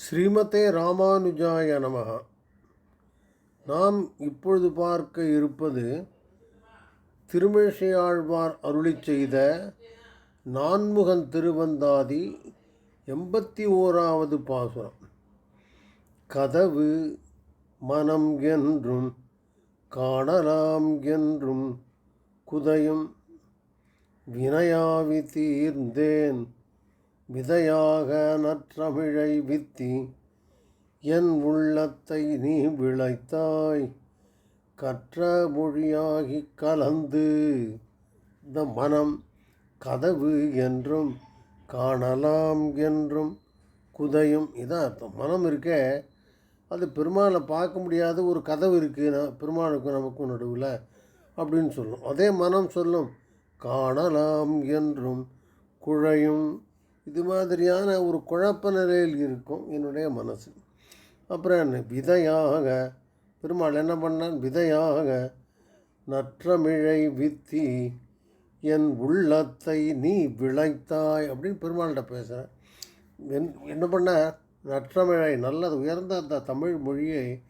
ஸ்ரீமதே ராமானுஜாய நமகா நாம் இப்பொழுது பார்க்க இருப்பது திருமேஷையாழ்வார் அருளிச் செய்த நான்முகன் திருவந்தாதி எண்பத்தி ஓராவது பாசுரம். கதவு மனம் என்றும் காணலாம் என்றும் குதையும் வினையாவி தீர்ந்தேன் விதையாக நற்றமிழை வித்தி என் உள்ளத்தை நீ விளைத்தாய். கற்ற மொழியாகி கலந்து இந்த மனம் கதவு என்றும் காணலாம் என்றும் குதையும். இதான் அர்த்தம். மனம் இருக்கே. அது பெருமாளை பார்க்க முடியாத ஒரு கதவு இருக்குது ந- பெருமாளுக்கும் நமக்கும் நடுவில் அப்படின்னு சொல்லும். அதே மனம் சொல்லும். காணலாம் என்றும் குழையும் இது மாதிரியான ஒரு குழப்ப நிலையில் இருக்கும் என்னுடைய மனசு. அப்புறம் என்ன? விதையாக. பெருமாள் என்ன பண்ணான் விதையாக நற்றமிழை வித்தி என் உள்ளத்தை நீ விளைத்தாய் அப்படின்னு பெருமாள்கிட்ட பேசுகிறேன் என் என்ன பண்ண? நற்றமிழை நல்லது உயர்ந்த அந்த தமிழ் மொழியை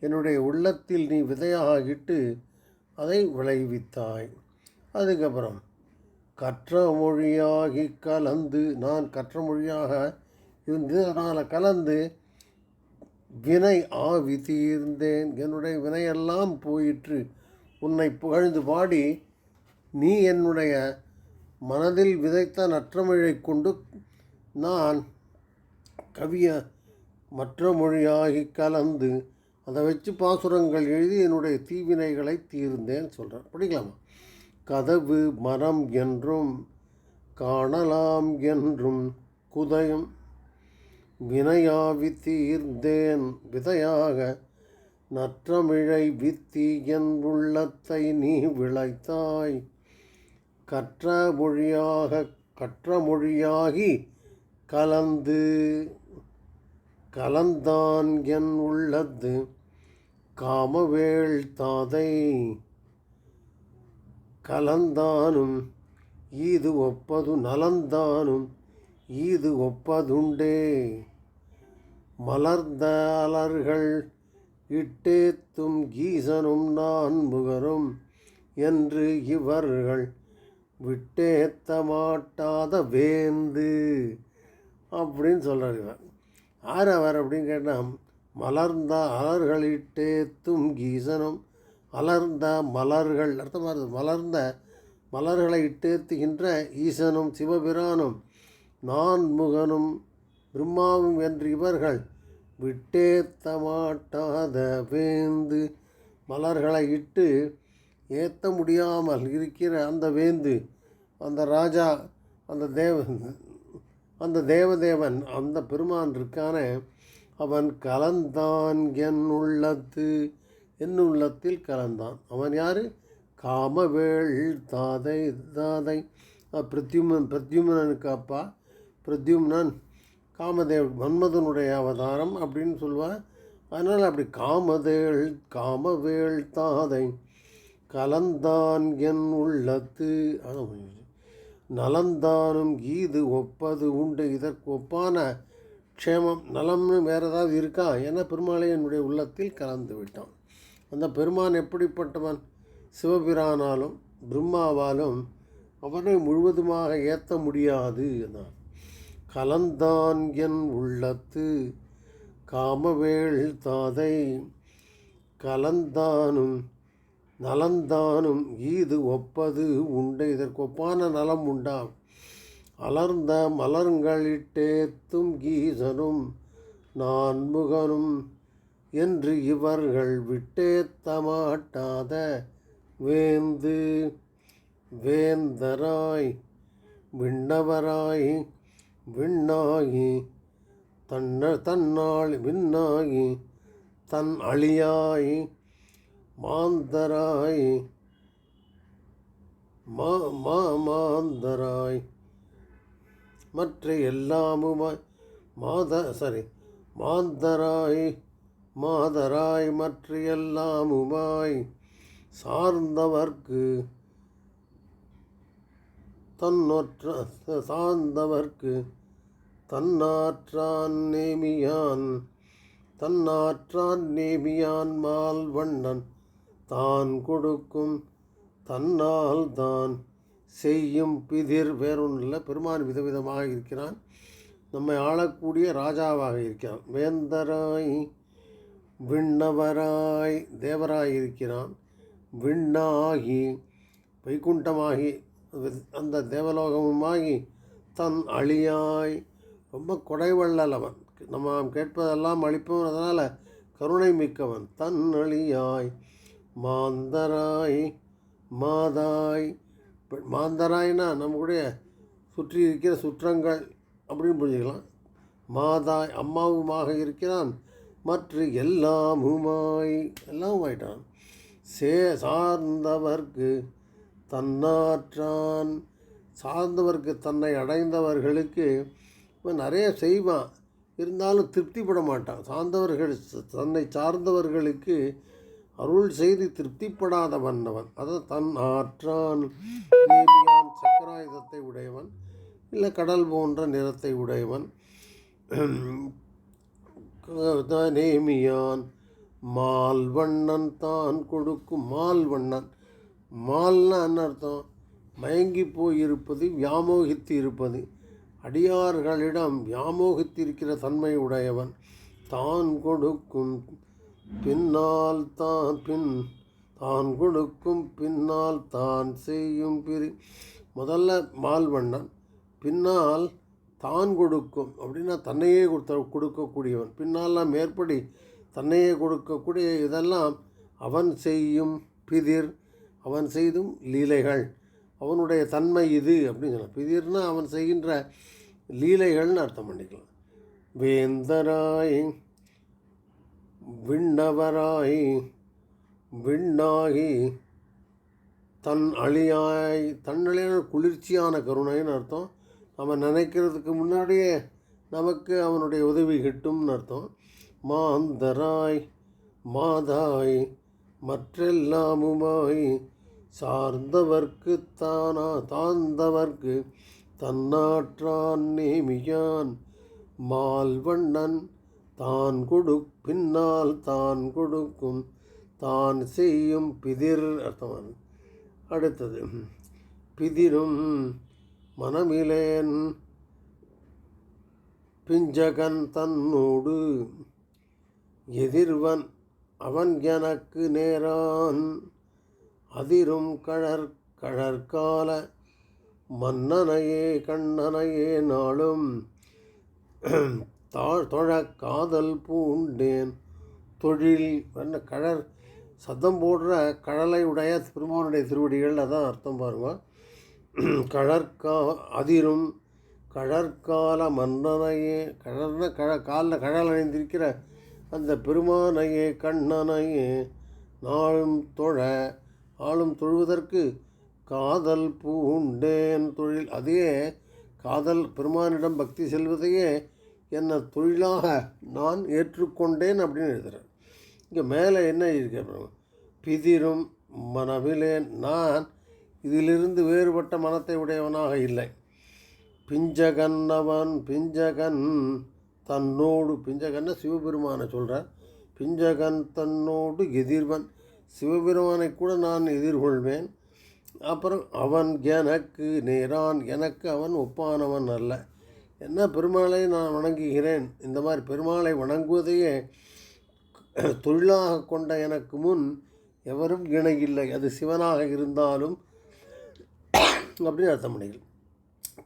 என்னுடைய உள்ளத்தில் நீ விதையாக இட்டு அதை விளைவித்தாய். அதுக்கப்புறம் கற்ற மொழியாகி கலந்து நான் கற்ற மொழியாக இருந்ததனால் கலந்து வினை ஆவி தீர்ந்தேன். என்னுடைய வினையெல்லாம் போயிற்று. உன்னை புகழ்ந்து பாடி நீ என்னுடைய மனதில் விதைத்த நற்றமிழை கொண்டு நான் கவிய மற்ற மொழியாகி கலந்து அதை வச்சு பாசுரங்கள் எழுதி என்னுடைய தீவினைகளை தீர்ந்தேன் சொல்கிறேன் படிக்கலாமா? கதவு மரம் என்றும் காணலாம் என்றும் குதயம். வினையாவி தீர்ந்தேன் விதையாக நற்றமிழை வித்தி என் உள்ளத்தை நீ விளைத்தாய். கற்ற மொழியாக கற்ற மொழியாகி கலந்து கலந்தான் என் உள்ளது காமவேள் தாதை கலந்தானும் ஈது ஒப்பது நலந்தானும் ஈது ஒப்பதுண்டே. மலர்ந்த அலர்கள் இட்டேத்தும் கீசனும் நான் முகரும் என்று இவர்கள் விட்டேத்த மாட்டாத வேந்து அப்படின்னு சொல்கிறார் இவர். யார் அவர் அப்படின்னு கேட்டால் மலர்ந்த அலர்களிட்டேத்தும் கீசனும் மலர்ந்த மலர்கள் அர்த்தமாக இருக்குது மலர்ந்த மலர்களை இட்டேத்துகின்ற ஈசனும் சிவபிரானும் நான் முகனும் பிரம்மாவும் என்று இவர்கள் விட்டேத்த மாட்டாத வேந்து மலர்களை இட்டு ஏற்ற முடியாமல் இருக்கிற அந்த வேந்து அந்த ராஜா அந்த தேவன் அந்த தேவதேவன் அந்த பெருமான் இருக்கான அவன் கலந்தான் என் உள்ளத்து. என் உள்ளத்தில் கலந்தான். அவன் யார்? காமவேள் தாதை தாதை. பிரத்யுமன் பிரத்யுமனனுக்கு அப்பா. பிரத்யும்னன் காமதேவ் மன்மதனுடைய அவதாரம் அப்படின்னு சொல்லுவார் அதனால் அப்படி காமதேள் காமவேள் தாதை. கலந்தான் என் உள்ளத்து. நலந்தானும் ஈது ஒப்பது உண்டு. இதற்கு ஒப்பான க்ஷேமம் நலம்னு வேறு ஏதாவது இருக்கா? என பெருமாளை என்னுடைய உள்ளத்தில் கலந்து விட்டான். அந்த பெருமான் எப்படிப்பட்டவன்? சிவபிரானாலும் பிரம்மாவாலும் அவனை முழுவதுமாக ஏற்ற முடியாது அதான் கலந்தான் என் உள்ளத்து காமவேள் தாதை கலந்தானும் நலந்தானும் ஈது ஒப்பது உண்டு. இதற்கு ஒப்பான நலம் உண்டா? அலர்ந்த மலர்களிட்டேத்தும் கீசனும் நான் முகனும் என்று இவர்கள் விட்டேத்த மாட்டாத வேந்து. வேந்தராய் விண்ணவராய் விண்ணாகி தன்ன தன்னால் விண்ணாகி தன் அழியாய் மாந்தராய் மா மா மாந்தராய். மற்ற எல்லாமுமாய் மாத சரி மாந்தராய் மாதராய் மற்றையெல்லாம் உமாய் சார்ந்தவர்க்கு தன்னொற்ற சார்ந்தவர்க்கு தன்னாற்றான் நேமியான் தன்னாற்றான் நேமியான் மால் வண்ணன். தான் கொடுக்கும் தன்னால் தான் செய்யும் பிதிர் வேறொன்றில் பெருமான் விதவிதமாக இருக்கிறான். நம்மை ஆளக்கூடிய ராஜாவாக இருக்கிறான். வேந்தராய் விண்ணவராய் தேவராய் இருக்கிறான் விண்ணாகி வைகுண்டமாகி அந்த தேவலோகமுமாகி தன் அழியாய். ரொம்ப கொடைவள்ளல் அவன். நம்ம கேட்பதெல்லாம் அளிப்பவன் அதனால் கருணை மிக்கவன். தன் அழியாய். மாந்தராய் மாதாய். மாந்தராய்னா நம்முடைய சுற்றி இருக்கிற சுற்றங்கள் அப்படின்னு புரிஞ்சுக்கலாம். மாதாய் அம்மாவுமாக இருக்கிறான். மற்ற எல்லாமுமாய். எல்லாம் ஆயிட்டான் சே சார்ந்தவர்க்கு தன்னாற்றான். சார்ந்தவர்க்கு தன்னை அடைந்தவர்களுக்கு இப்போ நிறைய செய்வான். இருந்தாலும் திருப்திப்பட மாட்டான். சார்ந்தவர்கள் தன்னை சார்ந்தவர்களுக்கு அருள் செய்து திருப்திப்படாத அவன். அதான் தன் ஆற்றான். சக்கராயுதத்தை உடையவன். இல்லை கடல் போன்ற நிறத்தை உடையவன். நேமியான் மால்வண்ணன் தான் கொடுக்கும் மால்வண்ணன். மால்னா என்ன அர்த்தம் மயங்கி போயிருப்பது வியாமோகித்து இருப்பது அடியார்களிடம் வியாமோகித்திருக்கிற தன்மை உடையவன் தான் கொடுக்கும் பின்னால் தான் பின் தான் கொடுக்கும் பின்னால் தான் செய்யும் பிரி. முதல்ல மால்வண்ணன் பின்னால் தான் கொடுக்கும் அப்படின்னா தன்னையே கொடுத்த கொடுக்கக்கூடியவன். பின்னாலாம் மேற்படி தன்னையே கொடுக்கக்கூடிய இதெல்லாம் அவன் செய்யும் பிதிர் அவன் செய்தும் லீலைகள். அவனுடைய தன்மை இது அப்படின்னு சொல்லலாம். பிதிர்னா அவன் செய்கின்ற லீலைகள்னு அர்த்தம் பண்ணிக்கலாம். வேந்தராய் விண்ணவராய் விண்ணாகி தன் அழியாய் தன் அழியான குளிர்ச்சியான கருணைன்னு அர்த்தம். அவன் நினைக்கிறதுக்கு முன்னாடியே நமக்கு அவனுடைய உதவி கிட்டும்னு அர்த்தம். மாந்தராய் மாதாய் மற்றெல்லாமுமாய் சார்ந்தவர்க்கு தானா தாழ்ந்தவர்க்கு தன்னாற்றான் நேமியான். மால்வண்ணன் தான் கொடு பின்னால் தான் கொடுக்கும் தான் செய்யும் பிதிர் அர்த்தமான அடுத்தது பிதிரும் மனமிலேன் பிஞ்சகன் தன்னோடு எதிர்வன் அவன் எனக்கு நேரான். அதிரும் கழற் கழற்கால மன்னனையே கண்ணனையே நாளும் தாழ் தொழ காதல் பூண்டேன். தொழில் என்ன கழற் சத்தம் போடுற கடலை உடைய பெருமானுடைய திருவடிகள் அதான் அர்த்தம் பாருங்கள் கழற்கா அதிரும் கழற்கால மன்னனையே கழர்ன கழ காலில் கழல் அணிந்திருக்கிற அந்த பெருமானையே கண்ணனையே நாளும் தொழ ஆளும் தொழுவதற்கு காதல் பூண்டேன் தொழில். அதே காதல் பெருமானிடம் பக்தி செல்வதையே என்னை தொழிலாக நான் ஏற்றுக்கொண்டேன் அப்படின்னு எழுதுகிறேன் இங்கே மேலே என்ன இருக்க? பிதிரும் மனவிலேன் நான் இதிலிருந்து வேறுபட்ட மனத்தை உடையவனாக இல்லை. பிஞ்சகன் அவன் பிஞ்சகன் தன்னோடு பிஞ்சகன்னு சிவபெருமானை சொல்கிறான் பிஞ்சகன் தன்னோடு எதிர்வன் சிவபெருமானை கூட நான் எதிர்கொள்வேன். அப்புறம் அவன் எனக்கு நேரான் எனக்கு அவன் ஒப்பானவன் அல்ல. என்ன பெருமாளை நான் வணங்குகிறேன்? இந்த மாதிரி பெருமாளை வணங்குவதையே தொழிலாக கொண்ட எனக்கு முன் எவரும் இணையில்லை அது சிவனாக இருந்தாலும் அப்படின்னு அர்த்தம் பண்ணிகள்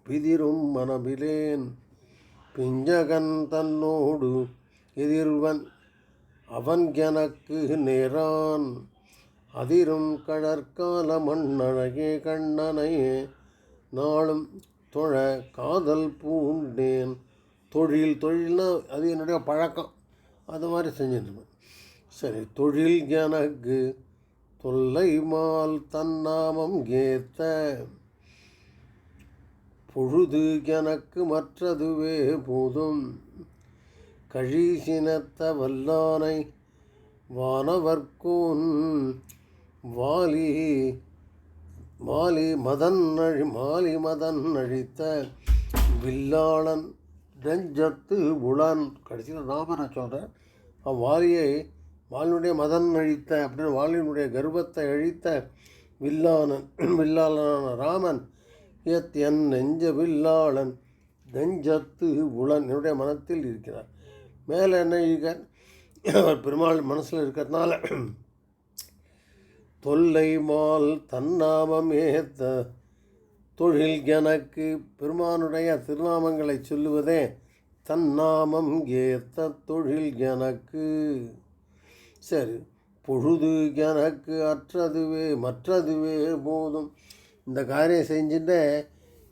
பிதிரும் மனமிலேன் பிஞ்சகன் தன்னோடு எதிர்வன் அவன் எனக்கு நேரான். அதிரும் கடற்கால மண்ணழகே கண்ணனையே நாளும் தொழ காதல் பூண்டேன். தொழில் தொழில்னா அது என்னுடைய பழக்கம். அது மாதிரி செஞ்சுருப்பேன் சரி தொழில் எனக்கு தொல்லை மால் தன்னாமம் ஏத்த. பொழுது எனக்கு மற்றதுவே போதும். கழிசினத்த வல்லானை வானவர்கோன் வாலி மாலி மதன் அழி மாலி மதன் அழித்த வில்லாளன் நெஞ்சத்து உளன். கடைசியில் நாம நான் சொல்கிறேன் அவ்வாலியை வாலினுடைய மதன் அழித்த அப்படின்னு வாலினுடைய கர்வத்தை அழித்த வில்லானன் வில்லாளனான ராமன் எத் என் நெஞ்ச நெஞ்சத்து உளன். என்னுடைய மனத்தில் இருக்கிறார். மேலே என்ன இருக்க அவர் பெருமாள் மனசில் இருக்கிறதுனால தொல்லை மால் தன்னாமம் ஏத்த தொழில் எனக்கு பெருமானுடைய திருநாமங்களை சொல்லுவதே தன்னாமம் ஏத்த தொழில் எனக்கு. சரி பொழுது எனக்கு அற்றதுவே மற்றதுவே போதும். இந்த காரியம் செஞ்சுட்டு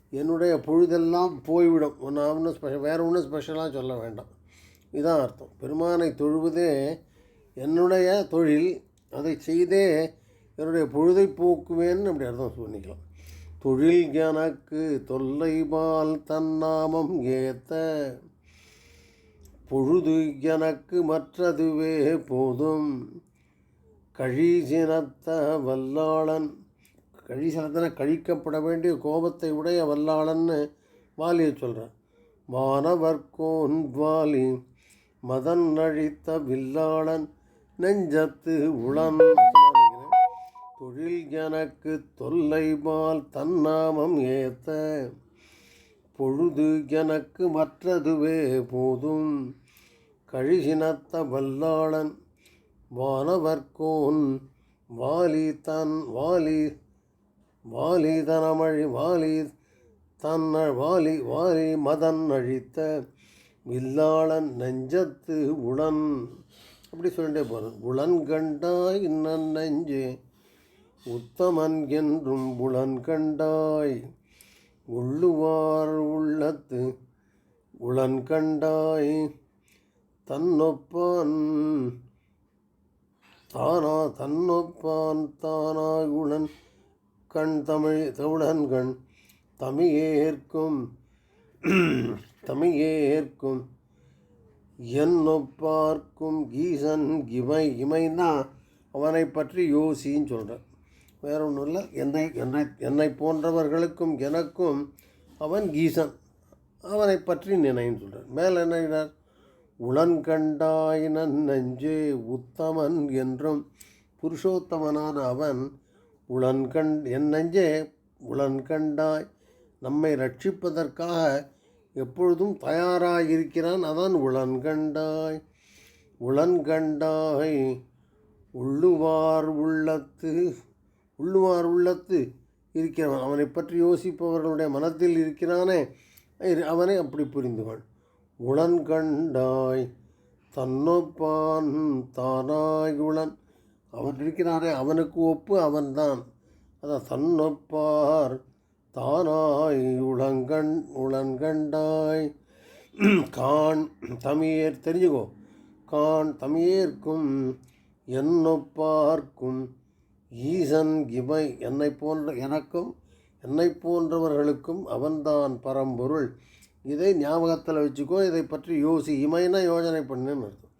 என்னுடைய பொழுதெல்லாம் போய்விடும். நான் ஒன்றும் ஸ்பெஷல் வேறு ஒன்றும் ஸ்பெஷலாக சொல்ல வேண்டாம். இதான் அர்த்தம். பெருமானை தொழுவதே என்னுடைய தொழில். அதை செய்தே என்னுடைய பொழுதை போக்குவேன்னு அப்படி அர்த்தம் சொல்லிக்கலாம். தொழில் எனக்கு தொல்லைபால் தன்னாமம் ஏத்த. பொழுது எனக்கு மற்றதுவே போதும். கழிசினத்த வல்லாளன் கழிசினத்தன கழிக்கப்பட வேண்டிய கோபத்தை உடைய வல்லாளன்னு வாலியை சொல்கிறான் வானவர்கோன் வாலி மதன் அழித்த வில்லாளன் நெஞ்சத்து உளன் தொழில் எனக்கு தொல்லைபால் தன்னாமம் ஏத்த பொழுது எனக்கு மற்றதுவே போதும். கழிசினத்த வல்லாளன் வானவர்கோன் வாலி தன் வாலி வாலி தனமழி வாலி தன் வாலி வாலி மதன் அழித்த வில்லாளன் நெஞ்சத்து உளன். அப்படி சொல்லிட்டே போகிறேன் உளன் கண்டாய் இன்னன் நெஞ்சு உத்தமன் என்றும் புலன் கண்டாய். உள்ளுவார் உள்ளத்து உளன் கண்டாய். தன்னொப்பான் தானா தன்னொப்பான் தானாய் உளன். கண் தமிழ் தவுடன் கண் தமிழேற்கும் தமிழேற்கும் என்னொப்பார்க்கும் கீசன் இமை இமைன்னா அவனை பற்றி யோசின்னு சொல்கிறேன் வேற ஒன்றும் இல்லை என்னை என்னை என்னை போன்றவர்களுக்கும் எனக்கும் அவன் கீசன். அவனை பற்றி நினைன்னு சொல்கிறார் மேலே என்ன உளன் கண்டாயினன் நஞ்சே உத்தமன் என்றும் புருஷோத்தமனான அவன் உளன் கண் என் நெஞ்சே உளன் கண்டாய் நம்மை ரட்சிப்பதற்காக எப்பொழுதும் தயாராக இருக்கிறான் அதான் உளன்கண்டாய். உளன்கண்டாய் உள்ளுவார் உள்ளத்து உள்ளுவார் உள்ளத்து இருக்கிறவன். அவனை பற்றி யோசிப்பவர்களுடைய மனத்தில் இருக்கிறானே அவனை அப்படி புரிந்துகொள். உளன் கண்டாய் தன்னொப்பான் தானாய் உளன். அவன் இருக்கிறாரே அவனுக்கு ஒப்பு அவன்தான். அதான் தன்னொப்பார் தானாய் உளங்கண் உளன்கண்டாய். கான் தமியேர் தெரிஞ்சுக்கோ. கான் தமியேற்கும் என்னொப்பார்க்கும் ஈசன் கிமை என்னை போன்ற எனக்கும் என்னை போன்றவர்களுக்கும் அவன்தான் பரம்பொருள். இதை ஞாபகத்தில் வச்சுக்கோ இதை பற்றி யோசி இமைனா யோசனை பண்ணுன்னு அர்த்தம்.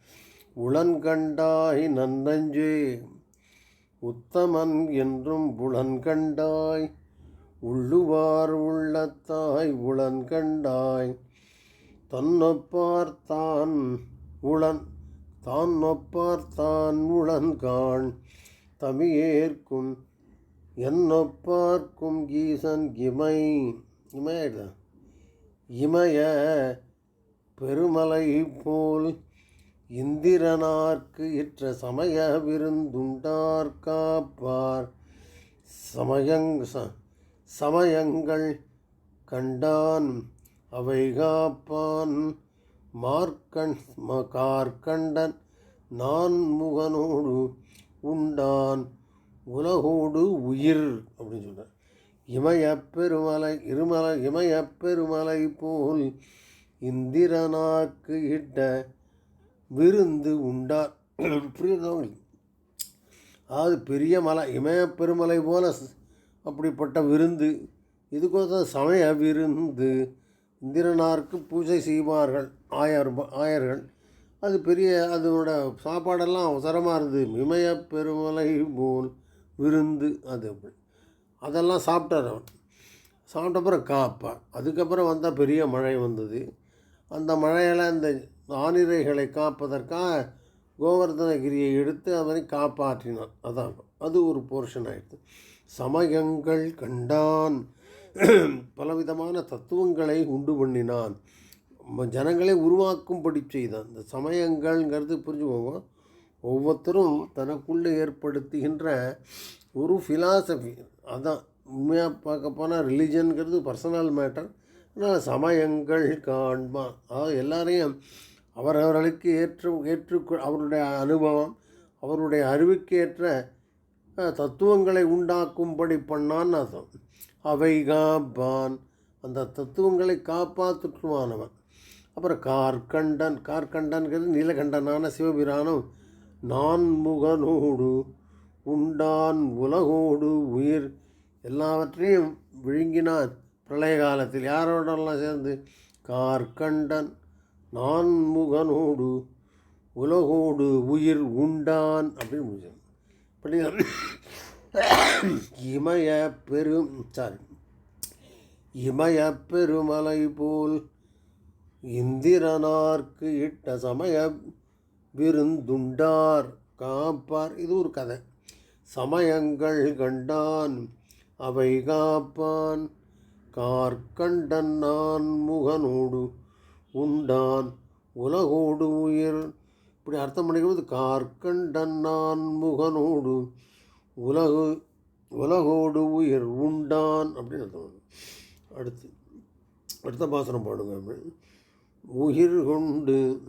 உளன்கண்டாய் நன்னஞ்சே உத்தமன் என்றும் புலன்கண்டாய் உள்ளுவார் உள்ளத்தாய் உளன்கண்டாய் தன்னொப்பார்த்தான் உளன் தான் நொப்பார் தான் தமியேற்கும் என்னொப்பார்க்கும் கீசன் இமை இமையாயிடுதா இமய பெருமலை போல் இந்திரனார்க்கு இற்ற சமய விருந்துண்டார் காப்பார். சமயங் ச- சமயங்கள் கண்டான் அவை காப்பான். மார்க்கண் ம- நான் முகனோடு உண்டான். உலகோடு உயிர் அப்படின்னு சொல்கிறார் இமயப் பெருமலை இருமலை இமயப் பெருமலை போல் இந்திரனாக்கு இட்ட விருந்து உண்டார் புரியுதா அது அதாவது பெரிய மலை இமய பெருமலை போல அப்படிப்பட்ட விருந்து. இதுக்கோசம் சமய விருந்து. இந்திரனாருக்கு பூஜை செய்வார்கள் ஆயர் ஆயர்கள். அது பெரிய அதனோட சாப்பாடெல்லாம் அவசரமாக இருந்தது. இமய பெருமலை போல் விருந்து அது அப்படி. அதெல்லாம் சாப்பிட்டார் அவன். சாப்பிட்ட அப்புறம் காப்பான். அதுக்கப்புறம் வந்தால் பெரிய மழை வந்தது. அந்த மழையெல்லாம் அந்த ஆனிரைகளை காப்பதற்காக கோவர்தனகிரியை எடுத்து அவனை காப்பாற்றினான். அதான் அது ஒரு போர்ஷன் ஆயிடுது. சமயங்கள் கண்டான். பலவிதமான தத்துவங்களை உண்டு பண்ணினான். ஜனங்களை உருவாக்கும்படி செய்தான். இந்த சமயங்கள்ங்கிறது புரிஞ்சுக்கோங்க. ஒவ்வொருத்தரும் தனக்குள்ளே ஏற்படுத்துகின்ற ஒரு ஃபிலாசபி அதான் உண்மையாக பார்க்க போனால் ரிலிஜன்கிறது பர்சனல் மேட்டர் ஆனால் சமயங்கள் காண்பான். அதாவது எல்லாரையும் அவரவர்களுக்கு ஏற்று ஏற்று அவருடைய அனுபவம் அவருடைய அறிவுக்கு ஏற்ற தத்துவங்களை உண்டாக்கும்படி பண்ணான்னு அர்த்தம் அவை காப்பான். அந்த தத்துவங்களை காப்பாற்றுவானவன் அப்புறம் கார்கண்டன் கார்கண்டன்கிறது நீலகண்டனான சிவபிரானும் நான் முகனோடு உண்டான் உலகோடு உயிர் எல்லாவற்றையும் விழுங்கினான் பிரளய காலத்தில் யாரோடெல்லாம் சேர்ந்து? கார்கண்டன் நான் முகனோடு உலகோடு உயிர் உண்டான் அப்படின்னு முடிஞ்சது அப்படி இமய பெரும் சாரி இமய பெருமலை போல் இந்திரனார்க்கு இட்ட சமய விருந்துண்டார் காப்பார். இது ஒரு கதை. சமயங்கள் கண்டான் அவை காப்பான். கார்கண்டன் நான் முகனோடு உண்டான் உலகோடு உயிர். இப்படி அர்த்தம் பண்ணிக்கும்போது கார்கண்டன் நான் முகனோடு உலகு உலகோடு உயிர் உண்டான் அப்படின்னு அர்த்தம் அடுத்து அடுத்த பாசனம் பாடுங்க. அப்படி. உயிர் கொண்டு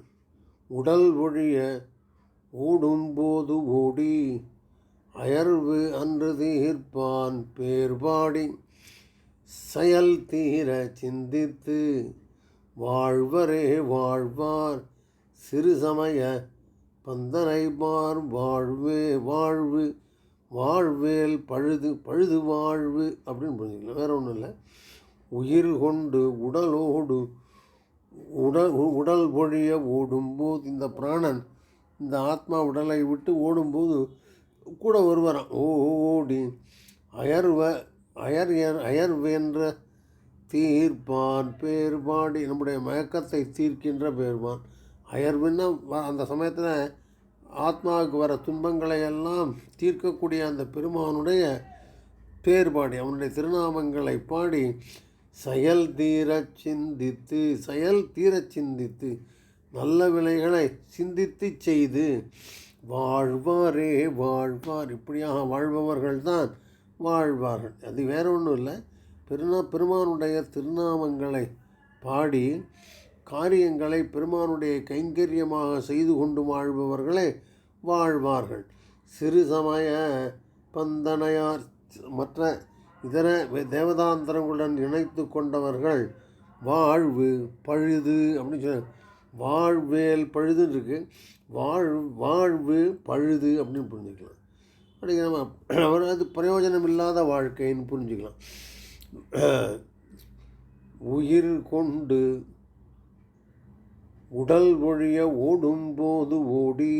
உடல் ஒழிய ஓடும்போது ஓடி அயர்வு அன்று தீர்ப்பான் பேர்பாடி செயல் தீர சிந்தித்து வாழ்வரே வாழ்வார் சிறு சமய பந்தனை பார் வாழ்வே வாழ்வு வாழ்வேல் பழுது பழுது வாழ்வு அப்படின்னு புரிஞ்சுக்கலாம் வேற ஒன்றும் இல்லை உயிர் கொண்டு உடலோடு உடல் உடல் பொழிய ஓடும்போது இந்த பிராணன் இந்த ஆத்மா உடலை விட்டு ஓடும்போது கூட வருவாராம் ஓடி அயர்வ அயர் என்- அயர்வென்ற தீர்ப்பான் பேர்பாடி நம்முடைய மயக்கத்தை தீர்க்கின்ற பேர்பான் அயர்வின்னா வ- அந்த சமயத்தில் ஆத்மாவுக்கு வர துன்பங்களை எல்லாம் தீர்க்கக்கூடிய அந்த பெருமானுடைய பேர்பாடி அவனுடைய திருநாமங்களை பாடி செயல் தீரச் சிந்தித்து செயல் தீரச் சிந்தித்து நல்ல விலைகளை சிந்தித்து செய்து வாழ்வாரே வாழ்வார். இப்படியாக வாழ்பவர்கள் தான் வாழ்வார்கள். அது வேற ஒன்றும் இல்லை. பெருநா பெருமானுடைய திருநாமங்களை பாடி காரியங்களை பெருமானுடைய கைங்கரியமாக செய்து கொண்டு வாழ்பவர்களே வாழ்வார்கள். சிறு சமய பந்தனையார் மற்ற இதர வே- தேவதாந்திரங்களுடன் இணைத்து கொண்டவர்கள் வாழ்வு பழுது அப்படின்னு சொல்ல வாழ்வேல் பழுதுன்னு இருக்குது வாழ் வாழ்வு பழுது அப்படின்னு புரிஞ்சுக்கலாம். அப்படி நம்ம அவர் அது பிரயோஜனம் இல்லாத வாழ்க்கைன்னு புரிஞ்சுக்கலாம். உயிர் கொண்டு உடல் ஒழிய ஓடும்போது ஓடி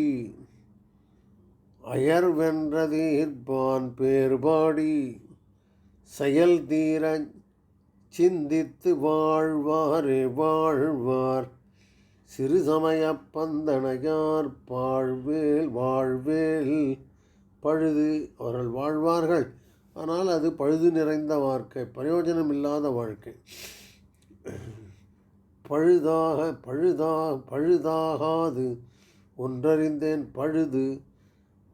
அயர் வென்றதீர்ப்பான் பேர்பாடி செயல் தீர சிந்தித்து வாழ்வாரே வாழ்வார். சிறு சமய பந்தனையார் பாழ்வேல் வாழ்வேல் பழுது அவர்கள் வாழ்வார்கள். ஆனால் அது பழுது நிறைந்த வாழ்க்கை பிரயோஜனம் இல்லாத வாழ்க்கை. பழுதாக பழுதா பழுதாகாது ஒன்றறிந்தேன் பழுது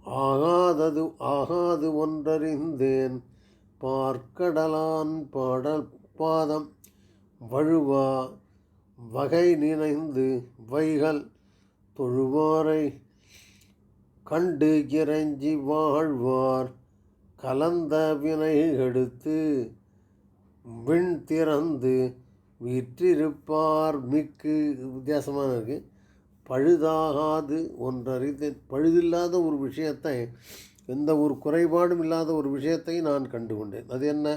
ஆகாதது ஆகாது ஒன்றறிந்தேன் பார்க்கடலான் பாடல் பாதம் வழுவா வகை நினைந்து வைகள் தொழுவாரை கண்டு இறைஞ்சி வாழ்வார் கலந்த வினை எடுத்து விண் திறந்து விற்றிருப்பார் மிக்கு. வித்தியாசமாக இருக்குது பழுதாகாது ஒன்றறிந்து பழுதில்லாத ஒரு விஷயத்தை எந்த ஒரு குறைபாடும் இல்லாத ஒரு விஷயத்தை நான் கண்டு கொண்டேன் அது என்ன?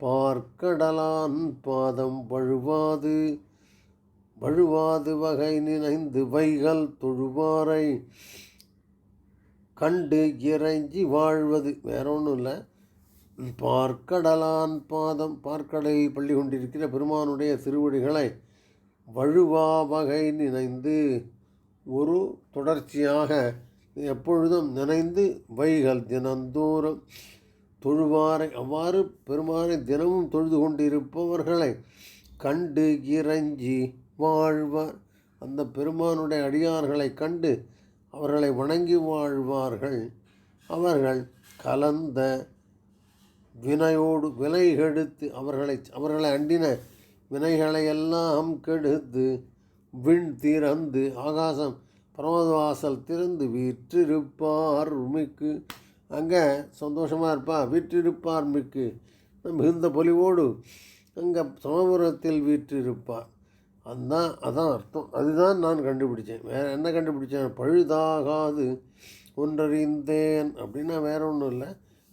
பார்க்கடலான் பாதம் பழுவாது பழுவாது வகை நினைந்து வைகள் தொழுவாரை கண்டு இறைஞ்சி வாழ்வது. வேற ஒன்றும் இல்லை. பார்க்கடலான் பாதம் பார்க்கடலில் பள்ளி கொண்டிருக்கிற பெருமானுடைய திருவடிகளை வழுவா வகை நினைந்து ஒரு தொடர்ச்சியாக எப்பொழுதும் நினைந்து வைகள் தினந்தோறும் தொழுவாரை. அவ்வாறு பெருமானை தினமும் தொழுது கொண்டிருப்பவர்களை கண்டு இறைஞ்சி வாழ்வார். அந்த பெருமானுடைய அடியார்களை கண்டு அவர்களை வணங்கி வாழ்வார்கள். அவர்கள் கலந்த வினையோடு விலை கெடுத்து அவர்களை அவர்களை அண்டின வினைகளை எல்லாம் கெடுத்து விண் திறந்து ஆகாசம் பரமவாசல் திறந்து விற்றிருப்பார் மிக்கு. அங்கே சந்தோஷமாக இருப்பா விற்றிருப்பார் மிக்கு. மிகுந்த பொலிவோடு அங்கே சமபுரத்தில் வீற்றிருப்பார். அதுதான் அதான் அர்த்தம். அதுதான் நான் கண்டுபிடிச்சேன். வேறு என்ன கண்டுபிடிச்சேன்? பழுதாகாது ஒன்றறிந்தேன் அப்படின்னா வேற ஒன்றும் இல்லை.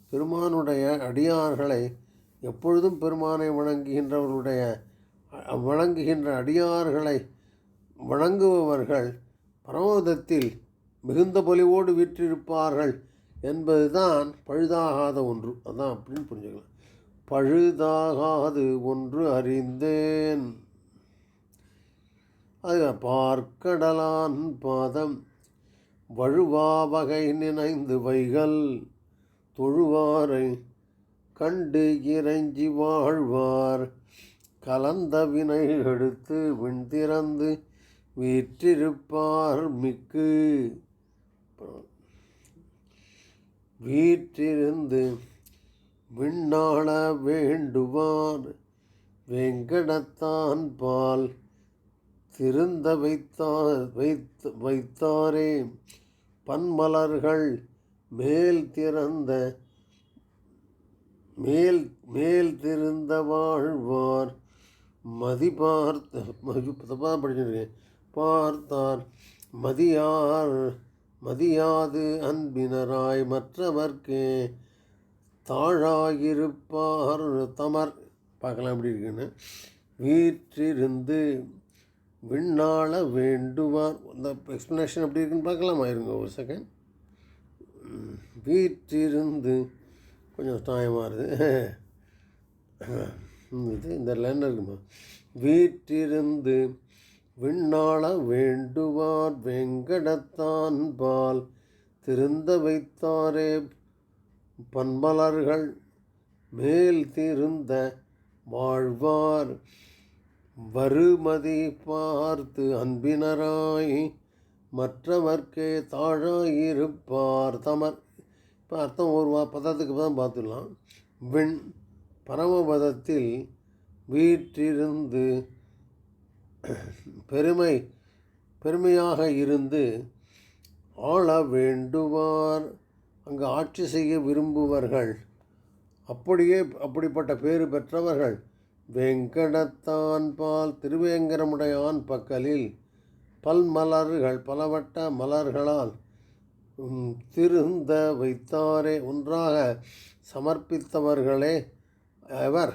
பெருமானுடைய அடியார்களை எப்பொழுதும் பெருமானை வணங்குகின்றவர்களுடைய வணங்குகின்ற அடியார்களை வணங்குபவர்கள் பரமோதத்தில் மிகுந்த பொலிவோடு வீற்றிருப்பார்கள் என்பதுதான் பழுதாகாத ஒன்று. அதான் அப்படின்னு புரிஞ்சுக்கலாம். பழுதாகாது ஒன்று அறிந்தேன். அது பார்க்கடலான் பாதம் வழுவா வகை நினைந்து வைகள் தொழுவாரை கண்டு இறைஞ்சி வாழ்வார். கலந்த வினை எடுத்து விண்திறந்து வீற்றிருப்பார் மிக்கு. வீற்றிருந்து விண்ணாள வேண்டுவார் வெங்கடத்தான் பால் திருந்த வைத்தார் வைத் வைத்தாரே. பன்மலர்கள் மேல் திறந்த மேல் மேல் திருந்த வாழ்வார். மதி பார்த்த தப்பாக படிச்சிருக்கேன் பார்த்தார் மதியார் மதியாது அன்பினராய் மற்றவர்க்கே. தாழாயிருப்பார் தமர். பார்க்கலாம் எப்படி இருக்குன்னு. வீற்றிருந்து விண்ணாள வேண்டுவார் அந்த எக்ஸ்ப்ளனேஷன் எப்படி இருக்குன்னு பார்க்கலாமா? இருங்க ஒரு செகண்ட் வீட்டிருந்து கொஞ்சம் டைமாக இருக்குது இது இந்த லைனில் இருக்குமா? வீட்டிருந்து விண்ணாள வேண்டுவார் வெங்கடத்தான் பால் திருந்த வைத்தாரே. பண்பலர்கள் மேல் திருந்த வாழ்வார். வருமதி பார்த்து அன்பினராய் மற்றவர்க்கே தாழாயிருப்பார் தமர். இப்போ அர்த்தம் ஒரு வா- பதத்துக்கு தான் பார்த்துடலாம். விண் பரமபதத்தில் வீற்றிருந்து பெருமை பெருமையாக இருந்து ஆள வேண்டுவார். அங்கு ஆட்சி செய்ய விரும்புவர்கள் அப்படியே அப்படிப்பட்ட பேறு பெற்றவர்கள் வெங்கடத்தான் பால் திருவேங்கரமுடையான் பக்கலில் பல்மலர்கள் பலவட்ட மலர்களால் திருந்த வைத்தாரே ஒன்றாக சமர்ப்பித்தவர்களே அவர்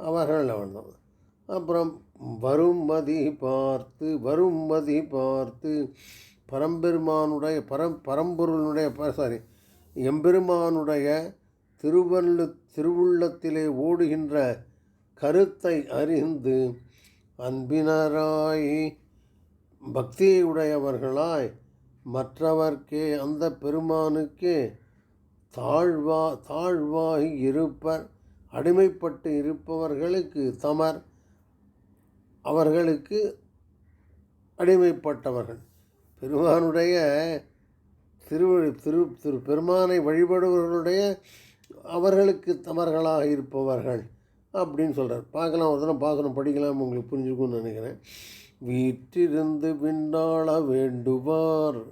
அவர்கள் அவன்தான் அப்புறம் வருமதி பார்த்து வருமதி பார்த்து பரம்பெருமானுடைய பரம் பரம்பொருளுடைய சாரி எம்பெருமானுடைய திருவள்ளு திருவுள்ளத்திலே ஓடுகின்ற கருத்தை அறிந்து அன்பினராய் பக்தியுடையவர்களாய் மற்றவர்க்கே அந்த பெருமானுக்கே தாழ்வா தாழ்வாய் இருப்பர் அடிமைப்பட்டு இருப்பவர்களுக்கு தமர் அவர்களுக்கு அடிமைப்பட்டவர்கள். பெருமானுடைய திரு திரு திரு பெருமானை வழிபடுபவர்களுடைய அவர்களுக்கு தமர்களாக இருப்பவர்கள். அப்படின்னு சொல்கிறார் பார்க்கலாம் ஒரு தடவை பார்க்கணும் படிக்கலாம் உங்களுக்கு புரிஞ்சுக்கும்னு நினைக்கிறேன். வீற்றிருந்து விண்டாள வேண்டுவார்.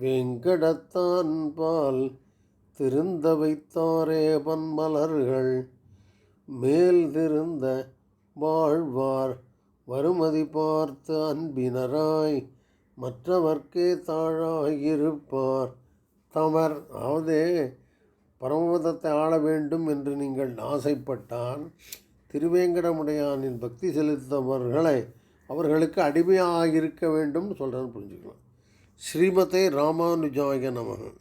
வெங்கடத்தான் பால் திருந்த வைத்தாரே பன்மலர்கள். மேல் திருந்த வாழ்வார். வருமதி பார்த்து அன்பினராய் மற்றவர்க்கே தாழாயிருப்பார். தமர் அதாவது பரமபதத்தை ஆள வேண்டும் என்று நீங்கள் ஆசைப்பட்டால் திருவேங்கடமுடையானின் பக்தி செலுத்தவர்களை அவர்களுக்கு அடிமையாக இருக்க வேண்டும் சொல்கிறேன்னு புரிஞ்சுக்கலாம். ஸ்ரீமதே ராமானுஜாய நமகன்